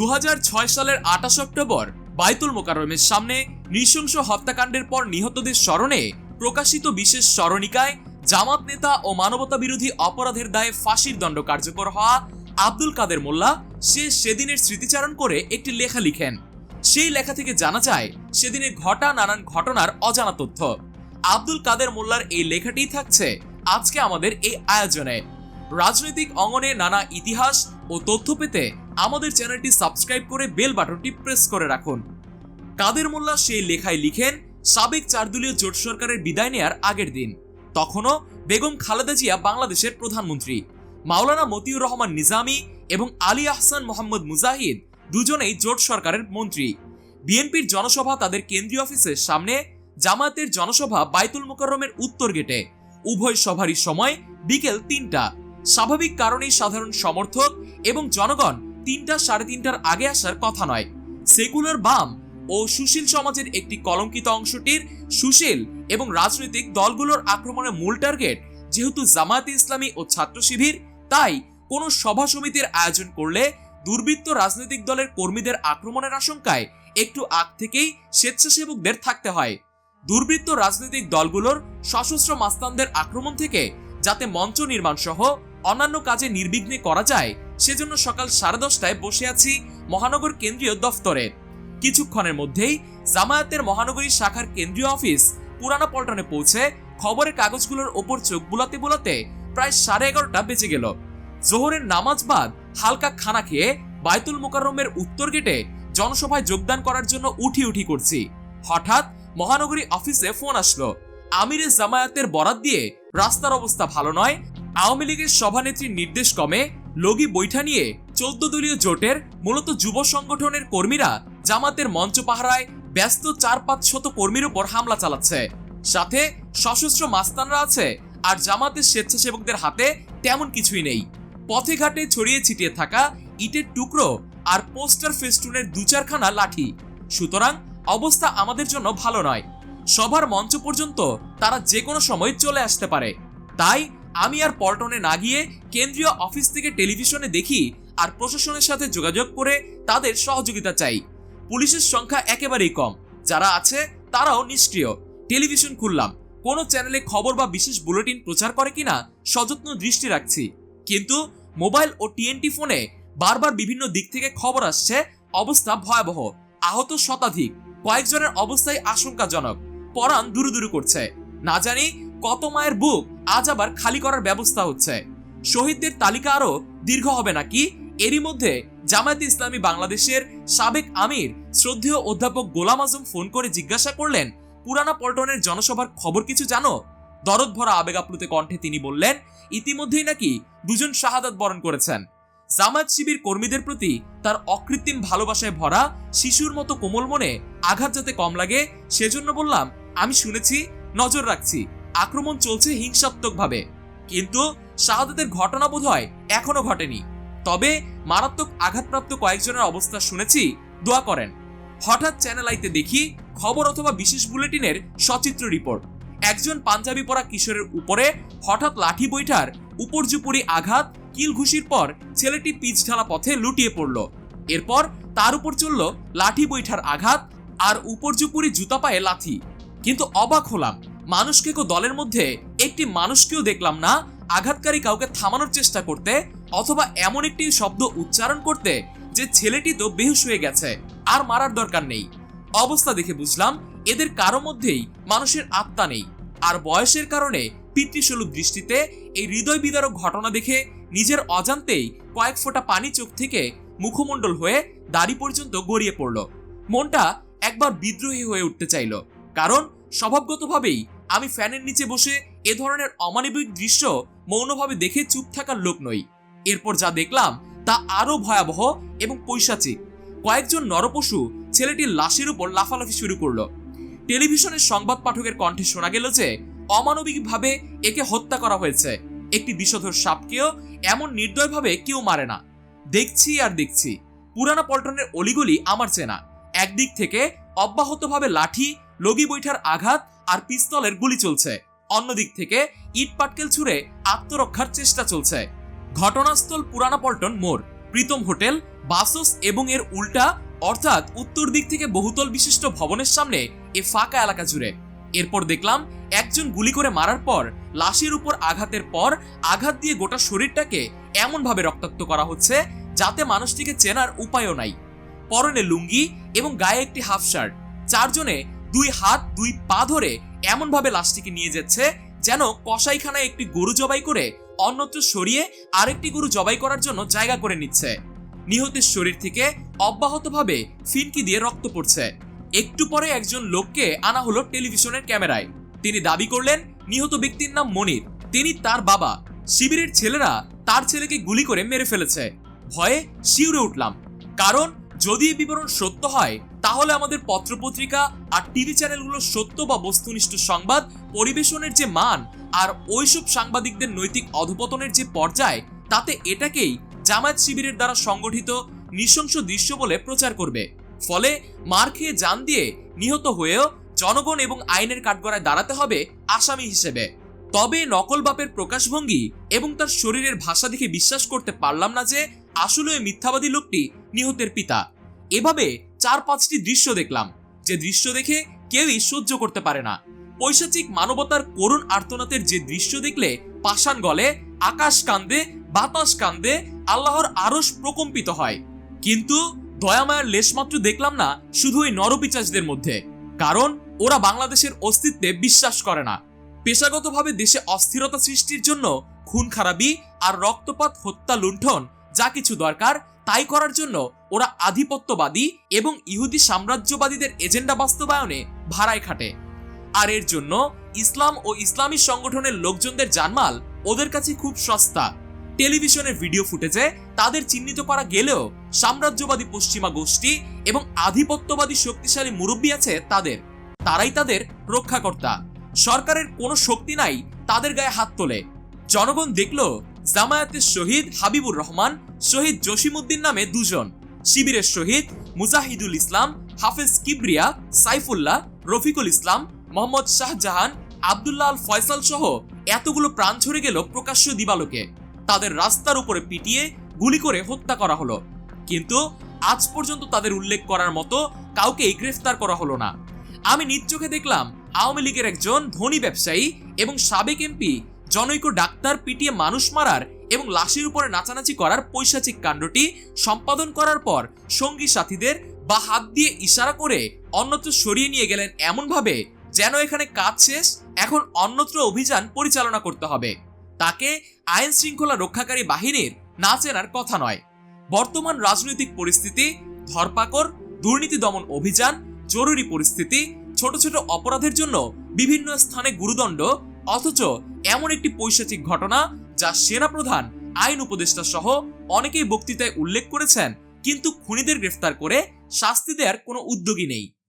দু হাজার ছয় সালের আঠাশ অক্টোবর বাইতুল মোকাররমের সামনে নৃশংস হত্যাকাণ্ডের পর নিহতদের স্মরণে প্রকাশিত বিশেষ স্মরণিকায় জামাত নেতা ও মানবতা বিরোধী অপরাধের দায়ে ফাঁসির দণ্ড কার্যকর হওয়া আব্দুল কাদের মোল্লা সে সেদিনের স্মৃতিচারণ করে একটি লেখা লিখেন। সেই লেখা থেকে জানা যায় সেদিনে ঘটা নানান ঘটনার অজানা তথ্য। আব্দুল কাদের মোল্লার এই লেখাটি থাকছে আজকে আমাদের এই আয়োজনে। রাজনৈতিক অঙ্গনে নানা ইতিহাস ও তথ্য পেতে আমাদের চ্যানেলটি সাবস্ক্রাইব করে বেল বাটনটি প্রেস করে রাখুন। কাদের মোল্লা সেই লেখায় লিখেন, সাবেক চারদলীয় জোট সরকারের বিদায় নেয়ার আগের দিন। তখনও বেগম খালেদা জিয়া বাংলাদেশের প্রধানমন্ত্রী। মাওলানা মতিউর রহমান নিজামী এবং আলী আহসান মোহাম্মদ মুজাহিদ দুজনেই জোট সরকারের মন্ত্রী। বিএনপির জনসভা তাদের কেন্দ্রীয় অফিসের সামনে, জামায়াতের জনসভা বাইতুল মোকাররমের উত্তর গেটে। উভয় সভারই সময় বিকেল তিনটা। স্বাভাবিক কারণেই সাধারণ সমর্থক এবং জনগণ তিনটা সাড়ে তিনটার আগে আসার কথা নয়। সেকুলার বাম ও সুশীল সমাজের একটি কলঙ্কিত অংশটির সুশীল এবং রাজনৈতিক দলগুলোর আক্রমণের মূল টার্গেট যেহেতু জামায়াতে ইসলামী ও ছাত্র শিবির, তাই কোনো সভা সমিতির আয়োজন করলে দুর্বৃত্ত রাজনৈতিক দলের কর্মীদের আক্রমণের আশঙ্কায় একটু আগ থেকেই স্বেচ্ছাসেবকদের থাকতে হয়। দুর্বৃত্ত রাজনৈতিক দলগুলোর সশস্ত্র মাস্তানদের আক্রমণ থেকে যাতে মঞ্চ নির্মাণ সহ অন্যান্য কাজে নির্বিঘ্নে করা যায় সেজন্য সকাল সাড়ে দশটায় বসে আছি মহানগর কেন্দ্রীয় দফতরে। কিছুক্ষণের মধ্যেই জামায়াতের মহানগরী শাখার কেন্দ্রীয় অফিস পুরানা পল্টনে পৌঁছে খবরের কাগজগুলোর ওপর চোখ বুলাতে বুলাতে প্রায় সাড়ে এগারোটা বেজে গেল। জোহরের নামাজ বাদ হালকা খানা খেয়ে বাইতুল মোকাররমের উত্তর গেটে জনসভায় যোগদান করার জন্য উঠি উঠি করছি। হঠাৎ মহানগরী অফিসে ফোন আসলো। আমিরে জামায়াতের বরাত দিয়ে রাস্তার অবস্থা ভালো নয়, আওয়ামী লীগের সভানেত্রীর নির্দেশ কমে লগি বৈঠা নিয়ে চোদ্দ দলীয় জোটের মূলত যুব সংগঠনের কর্মীরা জামাতের মঞ্চ পাহারায় ব্যস্ত চার পাঁচ শত কর্মীর উপর হামলা চালাচ্ছে। সাথে সশস্ত্র মাস্তানরা আছে, আর জামাতের স্বেচ্ছাসেবকদের হাতে তেমন কিছুই নেই। পথে ঘাটে ছড়িয়ে ছিটিয়ে থাকা ইটের টুকরো আর পোস্টার ফেস্টুনের দু চারখানা লাঠি। সুতরাং অবস্থা আমাদের জন্য ভালো নয়। সবার মঞ্চ পর্যন্ত তারা যে কোনো সময় চলে আসতে পারে। তাই আমি আর পল্টনে না গিয়ে কেন্দ্রীয় অফিস থেকে টেলিভিশনে দেখি আর প্রশাসনের সাথে যোগাযোগ করে তাদের সহযোগিতা চাই। পুলিশের সংখ্যা একেবারেই কম। যারা আছে, তারাও নিষ্ক্রিয়। টেলিভিশন খুললাম। কোনো চ্যানেলে খবর বা বিশেষ বুলেটিন প্রচার করে কিনা, সযত্ন দৃষ্টি রাখছি। কিন্তু মোবাইল ও টিএনটি ফোনে বারবার বিভিন্ন দিক থেকে খবর আসছে, অবস্থা ভয়াবহ। আহত শতাধিক। কয়েকজনের অবস্থাই আশঙ্কাজনক। পরাণ দুরু দুরু করছে। না জানি কত মায়ের বুক আজ আবার খালি করার ব্যবস্থা হচ্ছে। শহীদদের তালিকা আরও দীর্ঘ হবে নাকি? এরই মধ্যে জামায়াতে ইসলামী বাংলাদেশের সাবেক আমির, শ্রদ্ধেয় অধ্যাপক গোলাম আজম ফোন করে জিজ্ঞাসা করলেন, পুরানা পল্টনের জনসভার খবর কিছু জানো? দরদ ভরা আবেগ আপ্লুতে কণ্ঠে তিনি বললেন, ইতিমধ্যেই নাকি দুজন শাহাদাত বরণ করেছেন। জামায়াত শিবির কর্মীদের প্রতি তার অকৃত্রিম ভালোবাসায় ভরা শিশুর মতো কোমল মনে আঘাত যাতে কম লাগে, সেজন্য বললাম, আমি শুনেছি, নজর রাখছি। আক্রমণ চলছে হিংসাত্মকভাবে। কিন্তু শাহাদাতের ঘটনা বোধ হয় এখনও ঘটেনি। তবে মারাত্মক আঘাতপ্রাপ্ত কয়েকজনের অবস্থা শুনেছি, দোয়া করেন। হঠাৎ চ্যানেল আইতে দেখি খবর অথবা বিশেষ বুলেটিনের সচিত্র রিপোর্ট। একজন পাঞ্জাবি পরা কিশোরের উপরে হঠাৎ লাঠি বৈঠার, উপর্যুপুরি আঘাত কিল ঘুষির পর ছেলেটি পিচ ঢালা পথে লুটিয়ে পড়ল। এরপর তার উপর চলল লাঠি বৈঠার আঘাত আর উপর্যুপুরি জুতা পায়ে লাথি। কিন্তু অবাক হলাম মানুষকে কো দলের মধ্যে, একটি মানুষকেও দেখলাম না, আঘাতকারী কাউকে থামানোর চেষ্টা করতে অথবা এমন একটি শব্দ উচ্চারণ করতে যে ছেলেটি তো বেহুশ হয়ে গেছে, আর মারার দরকার নেই। অবস্থা দেখে বুঝলাম, এদের কারও মধ্যেই মানুষের আত্মা নেই। আর বয়সের কারণে পিতৃসুলভ দৃষ্টিতে এই হৃদয় বিদারক ঘটনা দেখে নিজের অজান্তেই কয়েক ফোঁটা পানি চোখ থেকে মুখমণ্ডল হয়ে দাড়ি পর্যন্ত গড়িয়ে পড়ল। মনটা একবার বিদ্রোহী হয়ে উঠতে চাইল, কারণ স্বভাবগতভাবেই আমি ফ্যানের নিচে বসে এ ধরনের অমানবিক দৃশ্য মৌনভাবে দেখে চুপ থাকার লোক নই। এরপর যা দেখলাম তা আরও ভয়াবহ এবং পৈশাচিক। কয়েকজন নরপশু ছেলেটির লাশের উপর লাফালাফি শুরু করল। টেলিভিশনের সংবাদ পাঠকের কণ্ঠে শোনা গেল যে, অমানবিকভাবে একে হত্যা করা হয়েছে। একটি বিষধর সাপকেও এমন নির্দয়ভাবে কেউ মারে না। দেখছি আর দেখছি। পুরানা পল্টনের অলিগলি আমার চেনা। একদিক থেকে অব্যাহতভাবে লাঠি, লগি বৈঠার আঘাত আর পিস্তলের গুলি চলছে। অন্যদিক থেকে ইট পাটকেল ছুঁড়ে আত্মরক্ষার চেষ্টা চলছে। ঘটনাস্থল পুরানা পল্টন মোড়, প্রীতম হোটেল, বাসস এবং এর উল্টা, অর্থাৎ উত্তর দিক থেকে বহুতল বিশিষ্ট ভবনের সামনে এ ফাঁকা এলাকা জুড়ে। এরপর দেখলাম একজন গুলি করে মারার পর, লাশের উপর আঘাতের পর আঘাত দিয়ে গোটা শরীরটাকে এমনভাবে রক্তাক্ত করা হচ্ছে যাতে মানুষটিকে চেনার উপায়ও নাই। পরনে লুঙ্গি এবং গায়ে একটি হাফ শার্ট। চারজনে দুই হাত, দুই পা ধরে এমনভাবে লাশটিকে নিয়ে যাচ্ছে যেন কসাইখানায় একটি গরু জবাই করে অন্যত্র সরিয়ে আরেকটি গরু জবাই করার জন্য জায়গা করে নিচ্ছে। নিহতের শরীর থেকে অব্যাহতভাবে ফিনকি দিয়ে রক্ত পড়ছে। একটু পরে একজন লোককে আনা হলো টেলিভিশনের ক্যামেরায়। তিনি দাবি করলেন, নিহত ব্যক্তির নাম মনির। তিনি তার বাবা। শিবিরের ছেলেরা তার ছেলেকে গুলি করে মেরে ফেলেছে। ভয়ে শিউরে উঠলাম। কারণ যদি এই বিবরণ সত্য হয়, তাহলে আমাদের পত্রপত্রিকা আর টিভি চ্যানেলগুলোর সত্য বা বস্তুনিষ্ঠ সংবাদ, পরিবেশনের যে মান, আর ওইসব সাংবাদিকদের নৈতিক অধপতনের যে পর্যায়, তাতে এটাকেই জামায়াত শিবিরের দ্বারা সংগঠিত নৃশংস দৃশ্য বলে প্রচার করবে। ফলে মার খেয়ে জান দিয়ে নিহত হয়েও জনগণ এবং আইনের কাঠগড়ায় দাঁড়াতে হবে আসামি হিসেবে। তবে নকল বাপের প্রকাশভঙ্গি এবং তার শরীরের ভাষা দেখে বিশ্বাস করতে পারলাম না যে আসলে ওই মিথ্যাবাদী লোকটি নিহতের পিতা। এভাবে চার পাঁচটি দৃশ্য দেখলাম। যে দৃশ্য দেখে কেউই সহ্য করতে পারে না। পৈশাচিক মানবতার করুণ আর্তনাতের যে দৃশ্য দেখলে পাষাণ গলে, আকাশ কান্দে, বাতাস কান্দে, আল্লাহর আরশ প্রকম্পিত হয়। কিন্তু দয়ামায়ার লেশমাত্র দেখলাম না শুধু ওই নরপিচাজদের মধ্যে। কারণ ওরা বাংলাদেশের অস্তিত্বে বিশ্বাস করে না। পেশাগতভাবে দেশে অস্থিরতা সৃষ্টির জন্য খুন খারাপি আর রক্তপাত, হত্যা, লুণ্ঠন যা কিছু দরকার, তাই করার জন্য ওরা আধিপত্যবাদী এবং ইহুদি সাম্রাজ্যবাদীদের এজেন্ডা বাস্তবায়নে ভাড়ায় খাটে। আর এর জন্য ইসলাম ও ইসলামী সংগঠনের লোকজনদের জানমাল ওদের কাছে খুব সস্তা। টেলিভিশনের ভিডিও ফুটেজে তাদের চিহ্নিত করা গেলেও সাম্রাজ্যবাদী পশ্চিমা গোষ্ঠী এবং আধিপত্যবাদী শক্তিশালী মুরব্বী আছে তাদের। তারাই তাদের রক্ষাকর্তা। সরকারের কোনো শক্তি নাই তাদের গায়ে হাত তোলে। জনগণ দেখল জামায়াতের শহীদ হাবিবুর রহমান, শহীদ জসিমউদ্দিন নামে দুজন। শিবিরের শহীদ মুজাহিদুল ইসলাম, হাফেজ কিবরিয়া, সাইফুল্লাহ, রফিকুল ইসলাম, মোহাম্মদ শাহজাহান, আবদুল্লাহ আল ফয়সাল সহ এতগুলো প্রাণ ঝরে গেল প্রকাশ্য দিবালোকে। তাদের রাস্তার উপরে পিটিয়ে গুলি করে হত্যা করা হলো। কিন্তু আজ পর্যন্ত তাদের উল্লেখ করার মতো কাউকেই গ্রেফতার করা হলো না। আমি নিজ চোখে দেখলাম আওয়ামী লীগের একজন ধনী ব্যবসায়ী এবং সাবেক এমপি জনৈক ডাক্তার পিটিয়ে মানুষ মারার এবং লাশের উপরে নাচানাচি করার পৈশাচিক কাণ্ডটি সম্পাদন করার পর সঙ্গী সাথীদের বা হাত দিয়ে ইশারা করে অন্যত্র সরিয়ে নিয়ে গেলেন এমনভাবে যেন এখানে কাজ শেষ, এখন অন্যত্র অভিযান পরিচালনা করতে হবে। তাকে আইন শৃঙ্খলা রক্ষাকারী বাহিনীর না চেনার কথা নয়। বর্তমান রাজনৈতিক পরিস্থিতি, ধরপাকড়, দুর্নীতি দমন অভিযান, জরুরি পরিস্থিতি, ছোট ছোট অপরাধের জন্য বিভিন্ন স্থানে গুরুদণ্ড অথচ এমন একটি পৈশাচিক ঘটনা যা সেনাপ্রধান, আইন উপদেষ্টা সহ অনেকেই বক্তৃতায় উল্লেখ করেছেন, কিন্তু খুনিদের গ্রেফতার করে শাস্তি দেওয়ার কোনো উদ্যোগই নেই।